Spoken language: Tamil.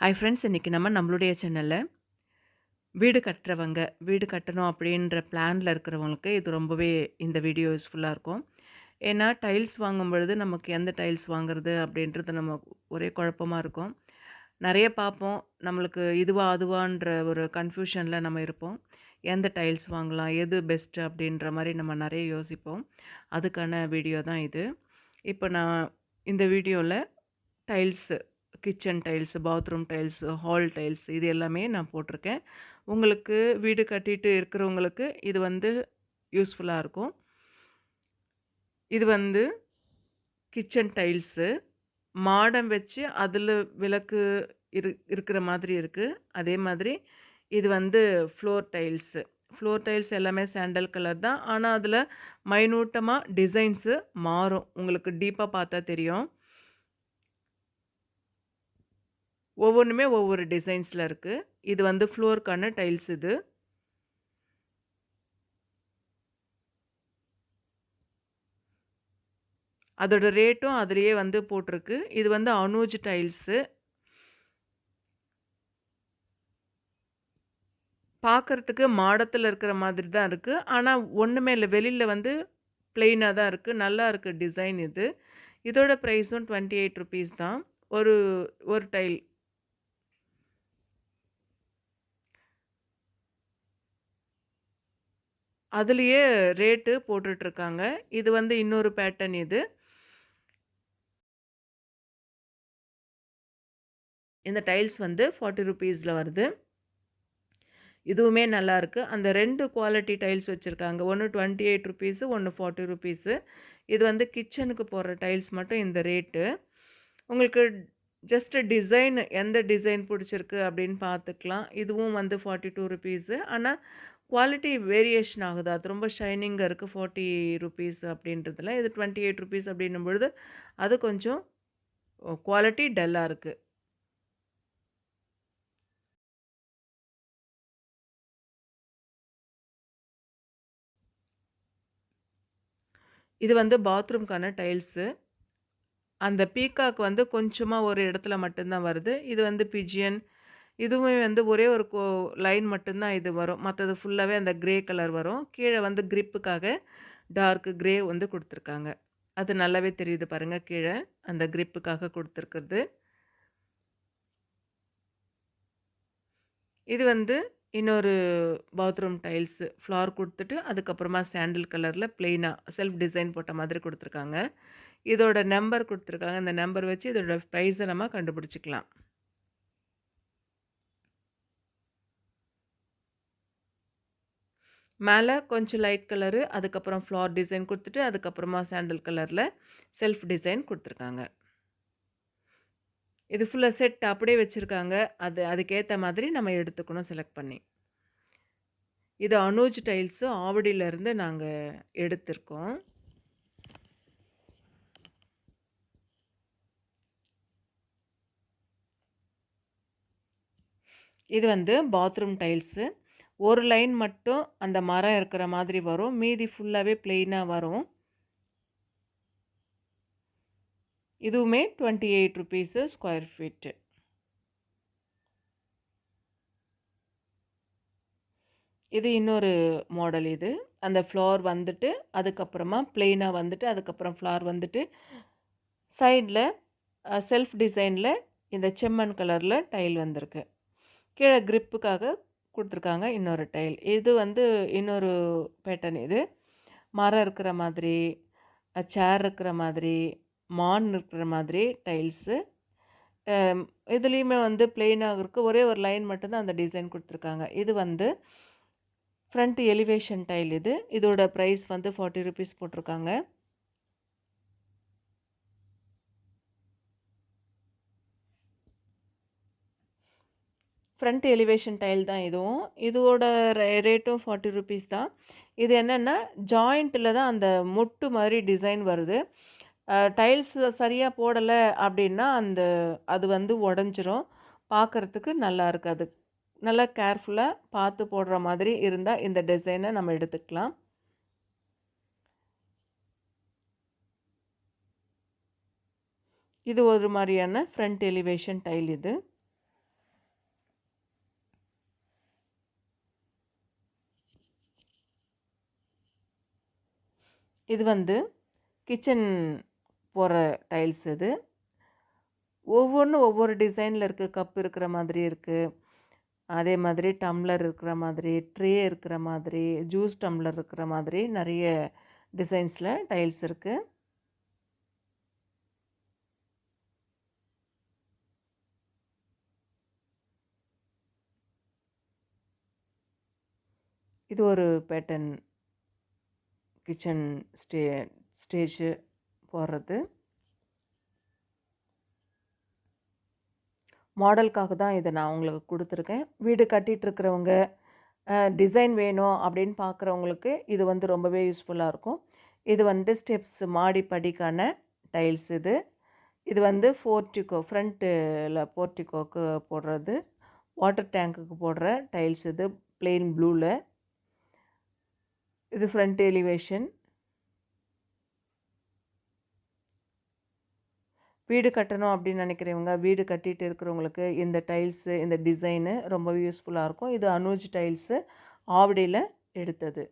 ஹாய் ஃப்ரெண்ட்ஸ் இன்றைக்கி நம்ம நம்மளுடைய சேனலில் வீடு கட்டுறவங்க வீடு கட்டணும் அப்படின்ற பிளானில் இருக்கிறவங்களுக்கு இது ரொம்பவே இந்த வீடியோ யூஸ்ஃபுல்லாக இருக்கும். ஏன்னா டைல்ஸ் வாங்கும் பொழுது நமக்கு எந்த டைல்ஸ் வாங்குறது அப்படின்றது நம்ம ஒரே குழப்பமாக இருக்கும். நிறைய பார்ப்போம். நம்மளுக்கு இதுவா அதுவான்ற ஒரு கன்ஃபியூஷனில் நம்ம இருப்போம். எந்த டைல்ஸ் வாங்கலாம் எது பெஸ்ட்டு அப்படின்ற மாதிரி நம்ம நிறைய யோசிப்போம். அதுக்கான வீடியோ தான் இது. இப்போ நான் இந்த வீடியோவில் tiles kitchen tiles bathroom tiles hall tiles இது எல்லாமே நான் போட்டிருக்கேன். உங்களுக்கு வீடு கட்டிட்டு இருக்கிறவங்களுக்கு இது வந்து யூஸ்ஃபுல்லாக இருக்கும். இது வந்து கிச்சன் டைல்ஸு. மாடம் வச்சு அதில் விளக்கு இரு இருக்கிற மாதிரி இருக்குது அதே மாதிரி இது வந்து ஃப்ளோர் டைல்ஸு. ஃப்ளோர் டைல்ஸ் எல்லாமே சாண்டல் கலர் தான். ஆனால் அதில் மைனூட்டமாக டிசைன்ஸு மாறும். உங்களுக்கு டீப்பாக பார்த்தா தெரியும். ஒவ்வொன்றுமே ஒவ்வொரு டிசைன்ஸில் இருக்குது இது வந்து ஃப்ளோருக்கான டைல்ஸ் இது. அதோட ரேட்டும் அதுலேயே வந்து போட்டிருக்கு. இது வந்து அனூஜ் டைல்ஸு. பார்க்குறதுக்கு மாடத்தில் இருக்கிற மாதிரி தான் இருக்குது ஆனால் ஒன்றுமே இல்லை. வெளியில் வந்து பிளெயினாக தான் இருக்குது நல்லா இருக்குது டிசைன் இது. இதோட ப்ரைஸும் டுவெண்ட்டி எயிட் ருபீஸ் தான். ஒரு ஒரு டைல். அதுலேயே ரேட்டு போட்டுட்ருக்காங்க. இது வந்து இன்னொரு பேட்டர்ன் இது. இந்த டைல்ஸ் வந்து ஃபார்ட்டி ருபீஸில் வருது. இதுவுமே நல்லாயிருக்கு அந்த ரெண்டு குவாலிட்டி டைல்ஸ் வச்சுருக்காங்க. ஒன்று டுவெண்ட்டி எயிட் ருபீஸு ஒன்று ஃபார்ட்டி ருபீஸு இது வந்து கிச்சனுக்கு போடுற டைல்ஸ் மட்டும் இந்த ரேட்டு உங்களுக்கு ஜஸ்ட்டு டிசைன் எந்த டிசைன் பிடிச்சிருக்கு அப்படின்னு பார்த்துக்கலாம். இதுவும் வந்து ஃபார்ட்டி டூ ருபீஸு ஆனால் குவாலிட்டி வேரியேஷன் ஆகுது? அது ரொம்ப ஷைனிங்காக இருக்குது ஃபார்ட்டி ருபீஸ் அப்படின்றதுல. இது டுவெண்ட்டி எயிட் ருபீஸ் அப்படின்னும் பொழுது அது கொஞ்சம் குவாலிட்டி டல்லாக இருக்குது இது வந்து பாத்ரூம்க்கான டைல்ஸு. அந்த பீக்காக் வந்து கொஞ்சமாக ஒரு இடத்துல மட்டும்தான் வருது. இது வந்து பிஜியன் இதுவுமே வந்து ஒரே ஒரு கோ லைன் மட்டும்தான் இது வரும். மற்றது ஃபுல்லாகவே அந்த க்ரே கலர் வரும். கீழே வந்து க்ரிப்புக்காக டார்க் க்ரே வந்து கொடுத்துருக்காங்க. அது நல்லாவே தெரியுது பாருங்கள் கீழே. அந்த க்ரிப்புக்காக கொடுத்துருக்குறது. இது வந்து இன்னொரு பாத்ரூம் டைல்ஸு ஃப்ளார் கொடுத்துட்டு அதுக்கப்புறமா சாண்டில் கலரில் ப்ளெயினாக செல்ஃப் டிசைன் போட்ட மாதிரி கொடுத்துருக்காங்க. இதோட நம்பர் கொடுத்துருக்காங்க. இந்த நம்பர் வச்சு இதோட ப்ரைஸை நம்ம கண்டுபிடிச்சிக்கலாம். மேலே கொஞ்சம் லைட் கலரு அதுக்கப்புறம் ஃப்ளார் டிசைன் கொடுத்துட்டு அதுக்கப்புறமா சாண்டில் கலரில் செல்ஃப் டிசைன் கொடுத்துருக்காங்க. இது ஃபுல்லாக செட் அப்படியே வச்சுருக்காங்க. அது அதுக்கேற்ற மாதிரி நம்ம எடுத்துக்கணும் செலக்ட் பண்ணி. இது அனூஜ் டைல்ஸு ஆவடியிலேருந்து நாங்கள் எடுத்திருக்கோம். இது வந்து பாத்ரூம் டைல்ஸு ஒரு லைன் மட்டும் அந்த மரம் இருக்கிற மாதிரி வரும். மீதி ஃபுல்லாகவே பிளெயினாக வரும். இதுவுமே twenty eight rupees square feet இது இன்னொரு மாடல் இது. அந்த ஃப்ளோர் வந்துட்டு அதுக்கப்புறமா பிளெயினாக வந்துட்டு அதுக்கப்புறம் ஃப்ளார் வந்துட்டு சைடில் செல்ஃப் டிசைனில் இந்த செம்மண் கலரில் டைல் வந்திருக்கு. கீழே க்ரிப்புக்காக கொடுத்துருக்காங்க. இன்னொரு டைல். இது வந்து இன்னொரு பேட்டர்ன் இது. மரம் இருக்கிற மாதிரி சேர் இருக்கிற மாதிரி மான் இருக்கிற மாதிரி டைல்ஸு இதுலேயுமே வந்து பிளெயினாக இருக்குது ஒரே ஒரு லைன் மட்டும்தான் அந்த டிசைன் கொடுத்துருக்காங்க. இது வந்து ஃப்ரண்ட் எலிவேஷன் டைல் இது. இதோட ப்ரைஸ் வந்து ஃபார்ட்டி ருபீஸ் போட்டிருக்காங்க. ஃப்ரண்ட் எலிவேஷன் டைல் தான் இதுவும். இதோட ரேட்டும் ஃபார்ட்டி ருபீஸ் தான். இது என்னென்னா ஜாயிண்ட்டில் தான் அந்த முட்டு மாதிரி டிசைன் வருது. டைல்ஸ் சரியாக போடலை அப்படின்னா அந்த அது வந்து உடஞ்சிரும். பார்க்குறதுக்கு நல்லா இருக்காது. நல்லா கேர்ஃபுல்லாக பார்த்து போடுற மாதிரி இருந்தால் இந்த டிசைனை நம்ம எடுத்துக்கலாம். இது ஒரு மாதிரியான ஃப்ரண்ட் எலிவேஷன் டைல் இது. இது வந்து கிச்சன் போகிற டைல்ஸ் இது. ஒவ்வொன்றும் ஒவ்வொரு டிசைனில் இருக்குது கப் இருக்கிற மாதிரி இருக்குது அதே மாதிரி டம்ளர் இருக்கிற மாதிரி ட்ரே இருக்கிற மாதிரி ஜூஸ் டம்ளர் இருக்கிற மாதிரி நிறைய டிசைன்ஸில் டைல்ஸ் இருக்குது இது ஒரு பேட்டன் கிச்சன் ஸ்டே ஸ்டேஜு போடுறது மாடலுக்காக தான் இதை நான் உங்களுக்கு கொடுத்துருக்கேன். வீடு கட்டிகிட்ருக்கிறவங்க டிசைன் வேணும் அப்படின்னு பார்க்குறவங்களுக்கு இது வந்து ரொம்பவே யூஸ்ஃபுல்லாக இருக்கும். இது வந்து ஸ்டெப்ஸ் மாடி படிக்கான டைல்ஸ் இது. இது வந்து போர்டிகோ ஃப்ரண்ட்டில் போர்ட்டிகோக்கு போடுறது. வாட்டர் டேங்க்குக்கு போடுற டைல்ஸ் இது. பிளெயின் ப்ளூவில் இது ஃப்ரண்ட் எலிவேஷன் வீடு கட்டணும் அப்படின்னு நினைக்கிறவங்க வீடு கட்டிகிட்டு இருக்கிறவங்களுக்கு இந்த டைல்ஸு இந்த டிசைனு ரொம்பவே யூஸ்ஃபுல்லாக இருக்கும். இது அனுஜ் டைல்ஸு ஆவடியில் எடுத்தது.